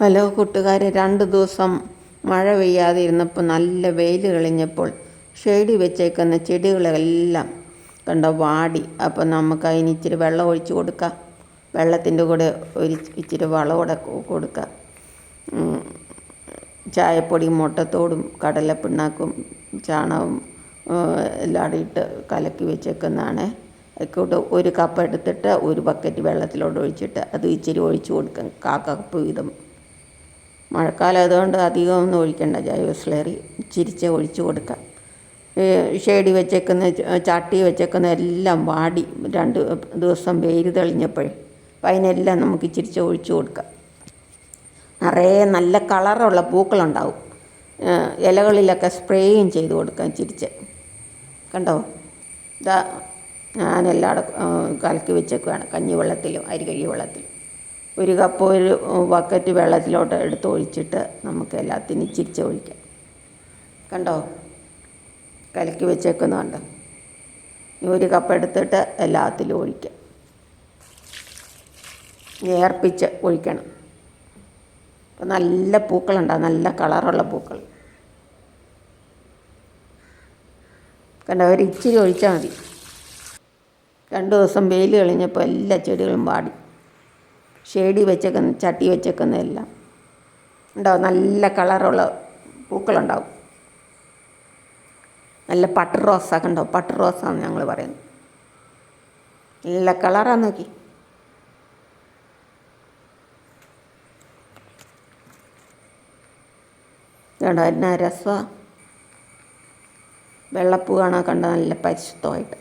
Hello കൂട്ടുകാരെ രണ്ട് ദിവസം മഴ പെയ്യാതെ ഇരുന്നപ്പോൾ നല്ല വെയിൽ തെളിഞ്ഞപ്പോൾ ഷെയ്ഡി വെച്ചേക്കുന്ന ചെടികളെല്ലാം കണ്ടോ വാടി. അപ്പോൾ നമുക്ക് അതിന് ഇച്ചിരി വെള്ളം ഒഴിച്ചു കൊടുക്കാം. വെള്ളത്തിന്റെ കൂടെ ഒരു ഇച്ചിരി വളം കൂടെ കൊടുക്കാം. ചായപ്പൊടി മുട്ടത്തോടും കടലപ്പിണ്ണാക്കും ചാണകവും എല്ലാം ഇട്ട് കലക്കി വെച്ചേക്കുന്നതാണ്. അതിൽക്കൂട്ട് ഒരു കപ്പ് എടുത്തിട്ട് ഒരു ബക്കറ്റ് വെള്ളത്തിലോട്ട് ഒഴിച്ചിട്ട് അത് ഇച്ചിരി ഒഴിച്ചു കൊടുക്കാം. കാ കപ്പ് വീതം. മഴക്കാലം അതുകൊണ്ട് അധികം ഒന്നും ഒഴിക്കണ്ട. ജൈവ സ്ലറി ചിരിച്ച് ഒഴിച്ചു കൊടുക്കാം. ഷേഡി വെച്ചേക്കുന്ന ചട്ടി വെച്ചേക്കുന്ന എല്ലാം വാടി. രണ്ട് ദിവസം വെയിൽ തെളിഞ്ഞപ്പോഴേ അപ്പം അതിനെല്ലാം നമുക്ക് ഇച്ചിരിച്ച് ഒഴിച്ചു കൊടുക്കാം. നിറയെ നല്ല കളറുള്ള പൂക്കളുണ്ടാവും. ഇലകളിലൊക്കെ സ്പ്രേയും ചെയ്ത് കൊടുക്കാം ചിരിച്ച് കണ്ടോ? ഇതാ ഞാനെല്ലാം കലക്കി വെച്ചേക്കുവാണ്. കഞ്ഞി വെള്ളത്തിലും അരി വെള്ളത്തിലും ഒരു കപ്പ് ഒരു ബക്കറ്റ് വെള്ളത്തിലോട്ട് എടുത്ത് ഒഴിച്ചിട്ട് നമുക്ക് എല്ലാത്തിനും ഇച്ചിരിച്ച് ഒഴിക്കാം. കണ്ടോ? കലക്കി വെച്ചേക്കുന്നുണ്ട്. ഇനി ഒരു കപ്പ് എടുത്തിട്ട് എല്ലാത്തിലും ഒഴിക്കാം. ഏർപ്പിച്ച് ഒഴിക്കണം. അപ്പം നല്ല പൂക്കളുണ്ടാവും നല്ല കളറുള്ള പൂക്കൾ. കണ്ടോ? ഒരു ഇച്ചിരി ഒഴിച്ചാൽ മതി. രണ്ട് ദിവസം വെയിൽ കളിഞ്ഞപ്പോൾ എല്ലാ ചെടികളും വാടി. ഷേഡി വെച്ചേക്കുന്ന ചട്ടി വെച്ചേക്കുന്നതെല്ലാം ഉണ്ടാവും. നല്ല കളറുള്ള പൂക്കളുണ്ടാവും. നല്ല പട്ട് റോസൊക്കെ ഉണ്ടാവും. പട്ട് റോസാന്ന് ഞങ്ങൾ പറയുന്നത്. നല്ല കളറാണ് നോക്കി. കേട്ടോ എന്നാ രസമാണ് വെള്ളപ്പൂ കാണാൻ കണ്ട നല്ല പരിശുദ്ധമായിട്ട്.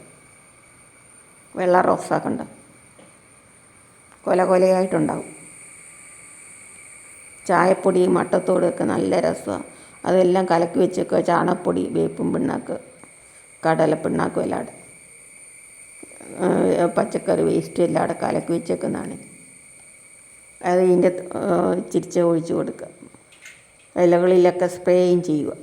വെള്ള റോസാ കണ്ട കൊല കൊലയായിട്ടുണ്ടാവും ചായപ്പൊടി മട്ടത്തോടൊക്കെ നല്ല രസമാണ് അതെല്ലാം കലക്കി വെച്ചേക്കുക ചാണകപ്പൊടി വേപ്പും പിണ്ണാക്ക് കടല പിണ്ണാക്കും എല്ലാം പച്ചക്കറി വേസ്റ്റും എല്ലാം കലക്കി വെച്ചേക്കുന്നതാണ്. അത് ഇതിന്റെ ചിരിച്ച ഒഴിച്ചു കൊടുക്കുക. ഇലകളിലൊക്കെ സ്പ്രേയും ചെയ്യുക.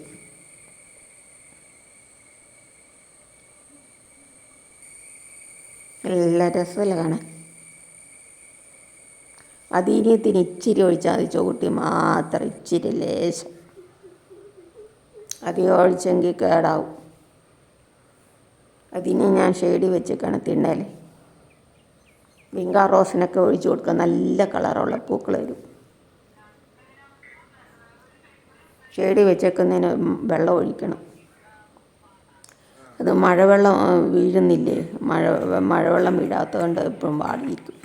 നല്ല രസമല്ല കാണാൻ? അതിനത്തിന് ഇച്ചിരി ഒഴിച്ചാൽ മതി. ചുവട്ടി മാത്രം ഇച്ചിരി ലേശം. അധികം ഒഴിച്ചെങ്കിൽ കേടാവും. അതിന് ഞാൻ ഷെയ്ഡി വെച്ചേക്കാണ് തിണ്ണേൽ. വിങ്കാ റോസിനൊക്കെ ഒഴിച്ചു കൊടുക്കുക നല്ല കളറുള്ള പൂക്കൾ വരും. ഷെയ്ഡി വെച്ചേക്കുന്നതിന് വെള്ളം ഒഴിക്കണം. അത് മഴവെള്ളം വീഴുന്നില്ലേ? മഴ മഴവെള്ളം വീഴാത്തതുകൊണ്ട് എപ്പോഴും വാടിയിരിക്കും.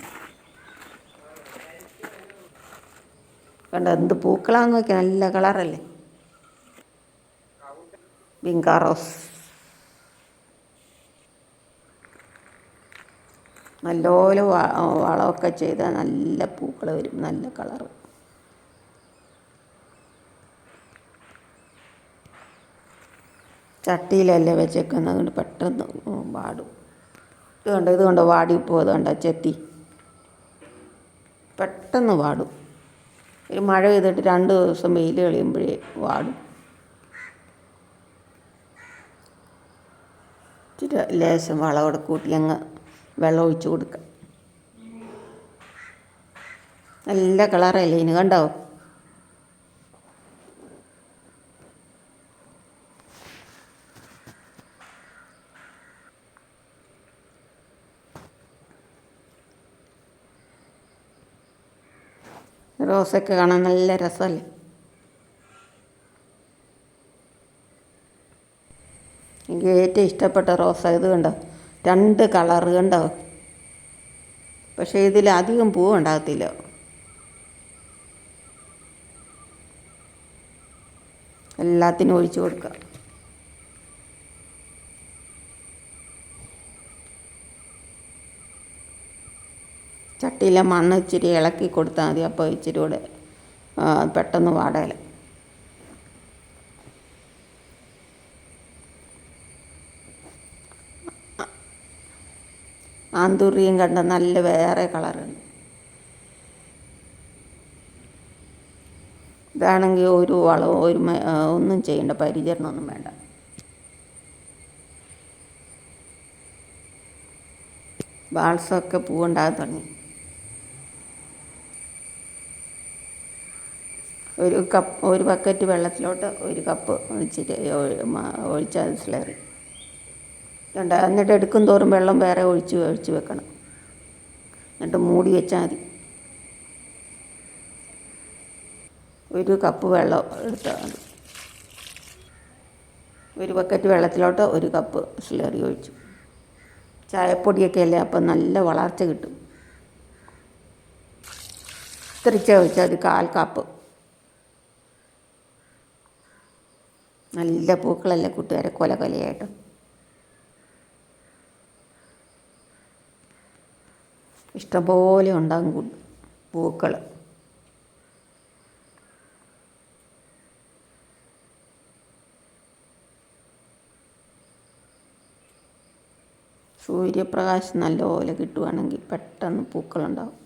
കണ്ട എന്ത് പൂക്കളാന്ന് നോക്കിയാൽ നല്ല കളറല്ലേ? ബിങ്കാറോസ് നല്ലപോലെ വളമൊക്കെ ചെയ്താൽ നല്ല പൂക്കൾ വരും നല്ല കളറ്. ചട്ടിയിലല്ലേ വെച്ചേക്കുന്നത് അതുകൊണ്ട് പെട്ടെന്ന് വാടും. ഇത് കണ്ടോ ഇത് കണ്ടോ വാടിപ്പോൾ ഇത് ചെത്തി. പെട്ടെന്ന് വാടും. ഒരു മഴ പെയ്തിട്ട് രണ്ട് ദിവസം വെയിൽ കളിയുമ്പോഴേ വാടും. ഇച്ചിരി ലേശം വളമോടെ കൂട്ടി അങ്ങ് വെള്ളം ഒഴിച്ചു കൊടുക്കുക നല്ല കളറല്ലേ ഇനി കണ്ടോ? റോസൊക്കെ കാണാൻ നല്ല രസമല്ലേ? എനിക്ക് ഏറ്റവും ഇഷ്ടപ്പെട്ട റോസ ഇത് കണ്ടോ? രണ്ട് കളറ് കണ്ടോ? പക്ഷേ ഇതിൽ അധികം പൂവ് ഉണ്ടാകത്തില്ല. എല്ലാത്തിനും ഒഴിച്ചു കൊടുക്കാം. ചട്ടിയിലെ മണ്ണ് ഇച്ചിരി ഇളക്കി കൊടുത്താൽ മതി. അപ്പോൾ ഇച്ചിരി കൂടെ പെട്ടെന്ന് വാടല ആന്തൂറിയും കണ്ട നല്ല വേറെ കളറുണ്ട്. ഇതാണെങ്കിൽ ഒരു വളവും ഒരു ഒന്നും ചെയ്യേണ്ട പരിചരണമൊന്നും വേണ്ട. ബാൾസൊക്കെ പൂവുണ്ടാകാൻ തുടങ്ങി. ഒരു കപ്പ് ഒരു ബക്കറ്റ് വെള്ളത്തിലോട്ട് ഒരു കപ്പ് ഇച്ചിരി ഒഴിച്ചാൽ സ്ലറി രണ്ട് എന്നിട്ട് എടുക്കും തോറും വെള്ളം വേറെ ഒഴിച്ച് ഒഴിച്ച് വെക്കണം. എന്നിട്ട് മൂടി വെച്ചാൽ മതി. ഒരു കപ്പ് വെള്ളം എടുത്താൽ മതി. ഒരു ബക്കറ്റ് വെള്ളത്തിലോട്ട് ഒരു കപ്പ് സ്ലറി ഒഴിച്ചു. ചായപ്പൊടിയൊക്കെ അല്ലേ? അപ്പം നല്ല വളർച്ച കിട്ടും. ഇത്തിരിച്ച ഒഴിച്ചാൽ മതി കാൽ കപ്പ് നല്ല പൂക്കളല്ലേ കൂട്ടുകാരെ? കൊല കൊലയായിട്ട്. ഇഷ്ടംപോലെ ഉണ്ടാകും പൂക്കൾ സൂര്യപ്രകാശം നല്ലപോലെ കിട്ടുവാണെങ്കിൽ പെട്ടെന്ന് പൂക്കളുണ്ടാവും.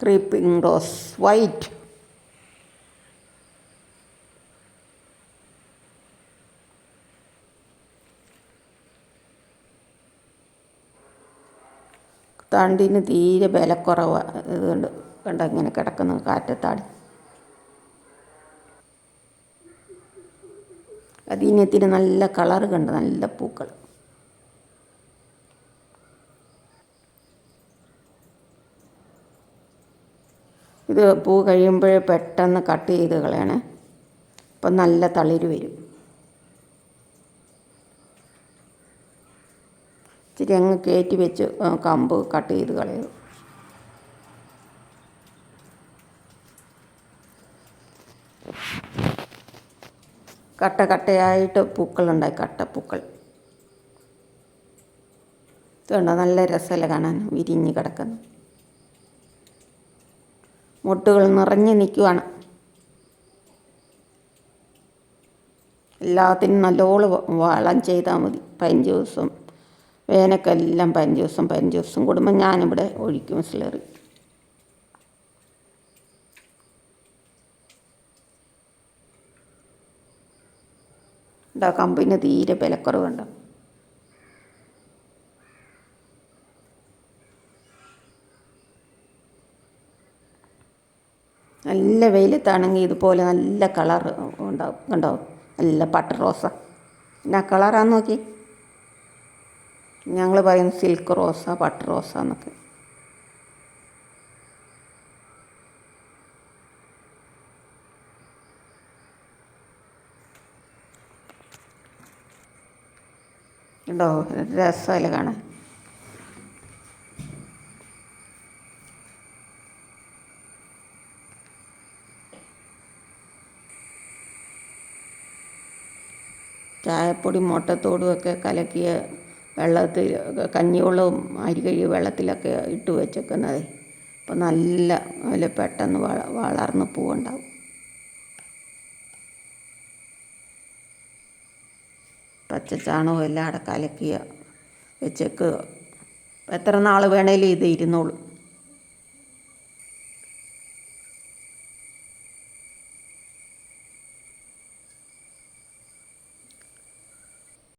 ക്രീപ്പിംഗ് റോസ് വൈറ്റ് തണ്ടിന് തീരെ വിലക്കുറവ് ഇതുകൊണ്ട് കണ്ട ഇങ്ങനെ കിടക്കുന്നു കാറ്റത്താടി. അതിനത്തിന് നല്ല കളറ് കണ്ട് നല്ല പൂക്കൾ. ഇത് പൂ കഴിയുമ്പോൾ പെട്ടെന്ന് കട്ട് ചെയ്ത് കളയണേ. അപ്പം നല്ല തളിര് വരും. ഇച്ചിരി അങ്ങ് കയറ്റി വെച്ച് കമ്പ് കട്ട് ചെയ്ത് കളയും കട്ട കട്ടയായിട്ട് പൂക്കളുണ്ടായി കട്ടപ്പൂക്കൾ. ഇതുണ്ടോ? നല്ല രസമല്ല കാണാൻ? വിരിഞ്ഞ് കിടക്കുന്നു. മുട്ടുകൾ നിറഞ്ഞു നിൽക്കുവാണ്. എല്ലാത്തിനും നല്ലോണം വളം ചെയ്താൽ മതി. പതിനഞ്ച് ദിവസം വേനക്കെല്ലാം പതിനഞ്ച് ദിവസം കൂടുമ്പോൾ ഞാനിവിടെ ഒഴിക്കും സ്ലറി. കമ്പിന് തീരെ വിലക്കുറവുണ്ട് നല്ല വെയിലത്താണെങ്കിൽ ഇതുപോലെ നല്ല കളർ ഉണ്ടാവും കണ്ടോ? നല്ല പട്ട് റോസ. എന്നാ കളറാന്ന് നോക്കി. ഞങ്ങൾ പറയുന്നത് സിൽക്ക് റോസ പട്ട് റോസ എന്നൊക്കെ. ഉണ്ടോ രസമല്ലേ കാണാൻ? ചായപ്പൊടി മുട്ടത്തോടുമൊക്കെ കലക്കിയ വെള്ളത്തിൽ കഞ്ഞിവെള്ളവും അരി കഴുകിയ വെള്ളത്തിലൊക്കെ ഇട്ട് വെച്ചേക്കുന്നത്. അപ്പം നല്ല അതിൽ പെട്ടെന്ന് വള വളർന്ന് പൂവുണ്ടാവും. പച്ച ചാണകവും എല്ലാം അവിടെ കലക്കിയ വെച്ചേക്ക് എത്ര നാൾ വേണേലും ഇത് ഇരുന്നോളും.